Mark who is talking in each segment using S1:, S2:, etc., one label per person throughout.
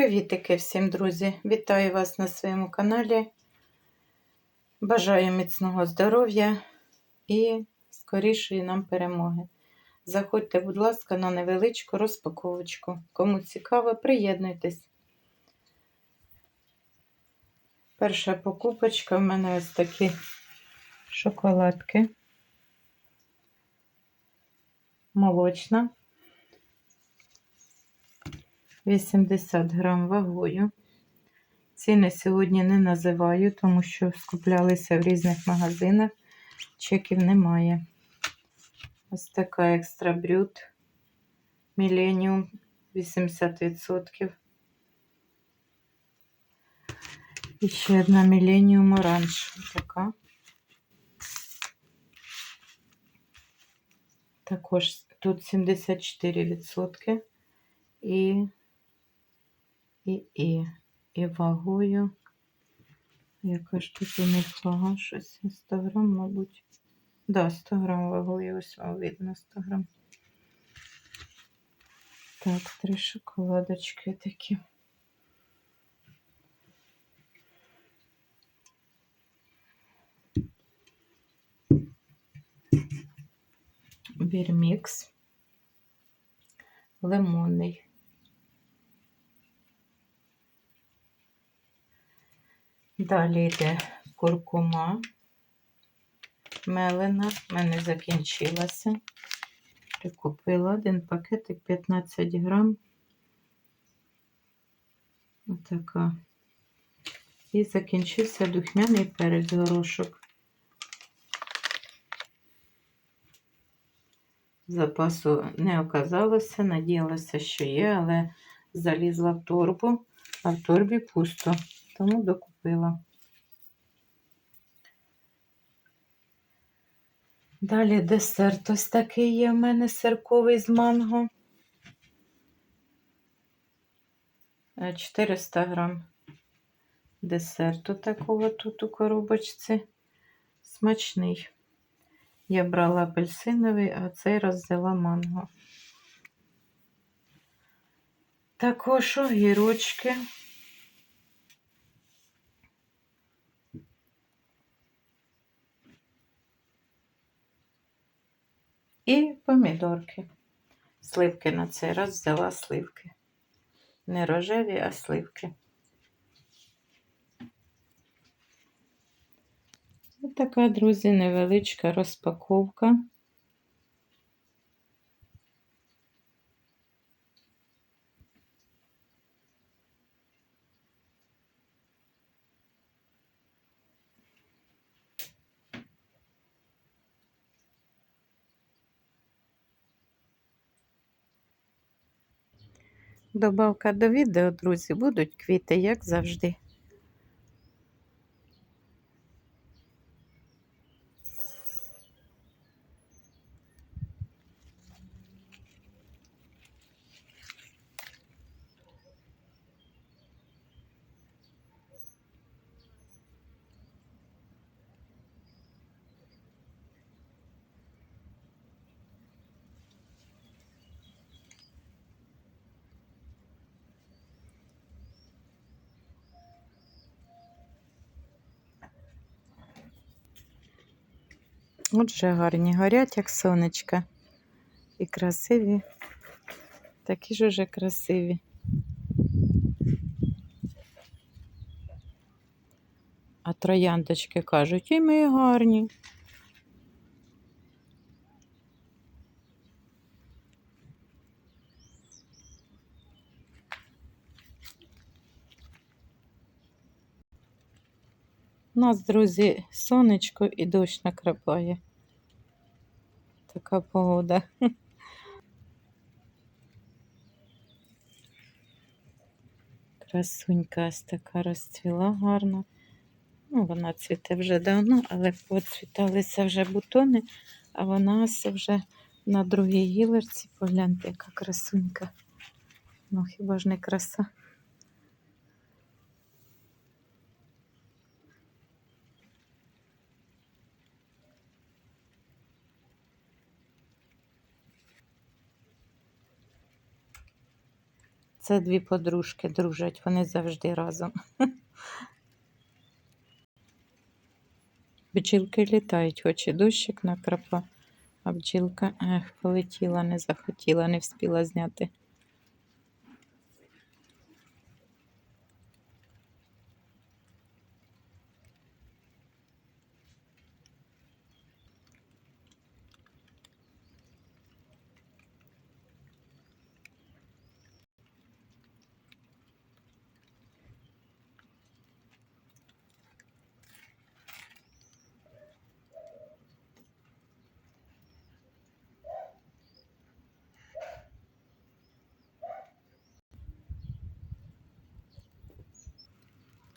S1: Привітики всім, друзі! Вітаю вас на своєму каналі. Бажаю міцного здоров'я і скорішої нам перемоги. Заходьте, будь ласка, на невеличку розпаковочку. Кому цікаво, приєднуйтесь. Перша покупочка в мене ось такі шоколадки. Молочна. 80 грам вагою. Ціни сьогодні не називаю, тому що скуплялися в різних магазинах. Чеків немає. Ось така екстра брюд. Міленіум 80%. І ще одна міленіум оранж. Така. Також тут 74%. І і і. І вагою. Яка ж тут у них вага? Щось 100 грам, мабуть. Да, 100 грам вагою, ось вам видно 100 грам. Так, три шоколадочки такі. Вірмікс. Лимонний. Далі йде куркума мелена. В мене закінчилася. Прикупила один пакетик 15 грам. Отака. І закінчився духмяний перець горошок. Запасу не оказалося, надіялася, що є, але залізла в торбу, а в торбі пусто, тому докупила. Далі десерт ось такий є в мене сирковий з манго. 400 грам десерту такого тут у коробочці. Смачний. Я брала апельсиновий, а цей раз взяла манго. Також огірочки. І помідорки. Сливки на цей раз взяла сливки. Не рожеві, а сливки. Ось така, друзі, невеличка розпаковка. Добавка до відео, друзі, будуть квіти, як завжди. Отже, гарні горять, як сонечка. І красиві, такі ж уже красиві. А трояндочки кажуть, і ми гарні. У нас, друзі, сонечко і дощ накрапає. Така погода. Красунька ось така розцвіла гарно. Ну, вона цвіте вже давно, але поцвіталися вже бутони, а вона ось вже на другій гілерці. Погляньте, яка красунька. Ну, хіба ж не краса? Це дві подружки дружать, вони завжди разом. Бджілки літають, хоч і дощик накрапа, а бджілка ех, полетіла, не захотіла, не встигла зняти.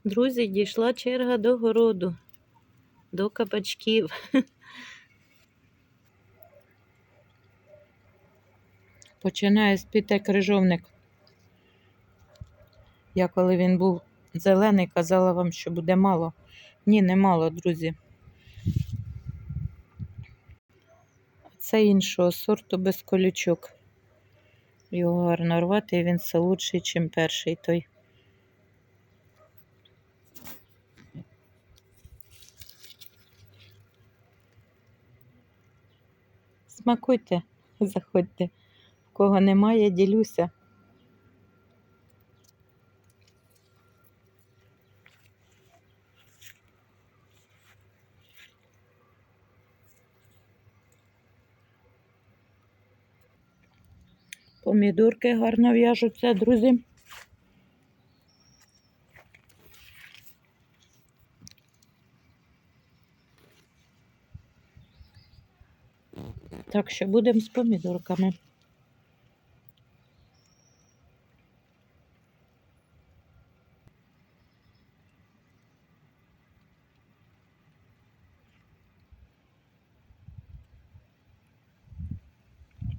S1: Друзі, дійшла черга до городу, до кабачків. Починає спіти крижовник. Я коли він був зелений, казала вам, що буде мало. Ні, не мало, друзі. Це іншого сорту без колючок. Його гарно рвати, і він солодший, ніж перший той. Смакуйте, заходьте. В кого немає, ділюся. Помідорки гарно в'яжуться, друзі. Так що будемо з помідорками.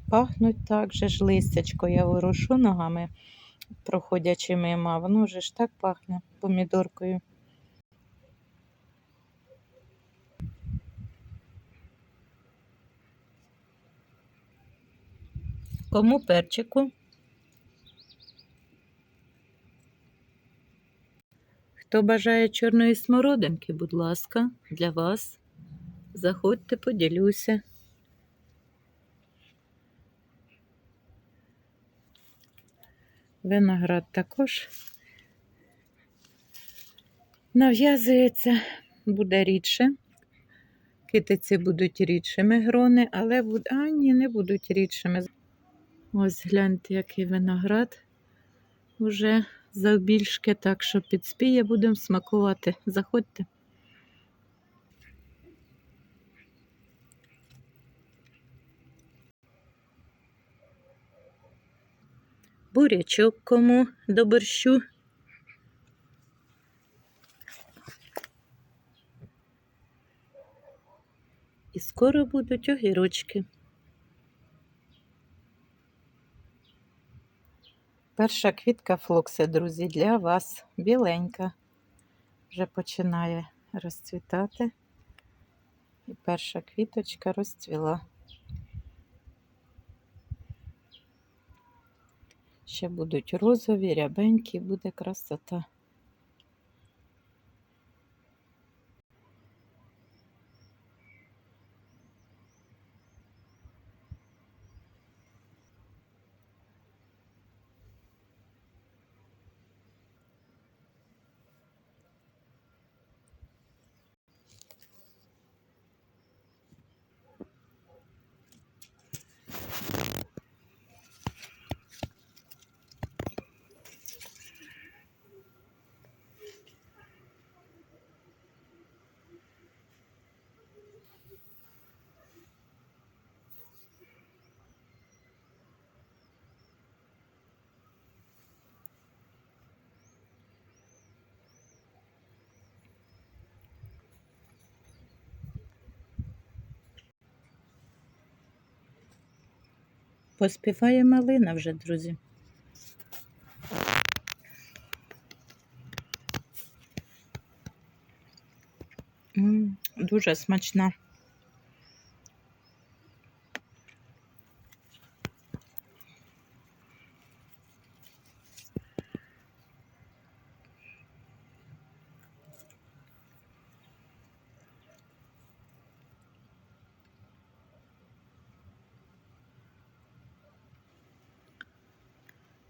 S1: Пахнуть так же ж листячко. Я ворушу ногами, проходячи мимо, воно вже ж так пахне помідоркою. Кому перчику? Хто бажає чорної смородинки, будь ласка, для вас. Заходьте, поділюся. Виноград також нав'язується, буде рідше. Китиці будуть рідшими грони, але а, ні, не будуть рідшими. Ось гляньте, який виноград уже завбільшки, так що підспіє, будемо смакувати. Заходьте. Бурячок кому до борщу. І скоро будуть огірочки. Перша квітка флокси, друзі, для вас біленька. Вже починає розцвітати. І перша квіточка розцвіла. Ще будуть розові, рябенькі, буде красота. Поспіває малина вже, друзі. Дуже смачна.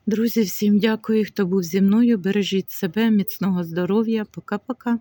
S1: Друзі, всім дякую, хто був зі мною. Бережіть себе, міцного здоров'я. Пока-пока.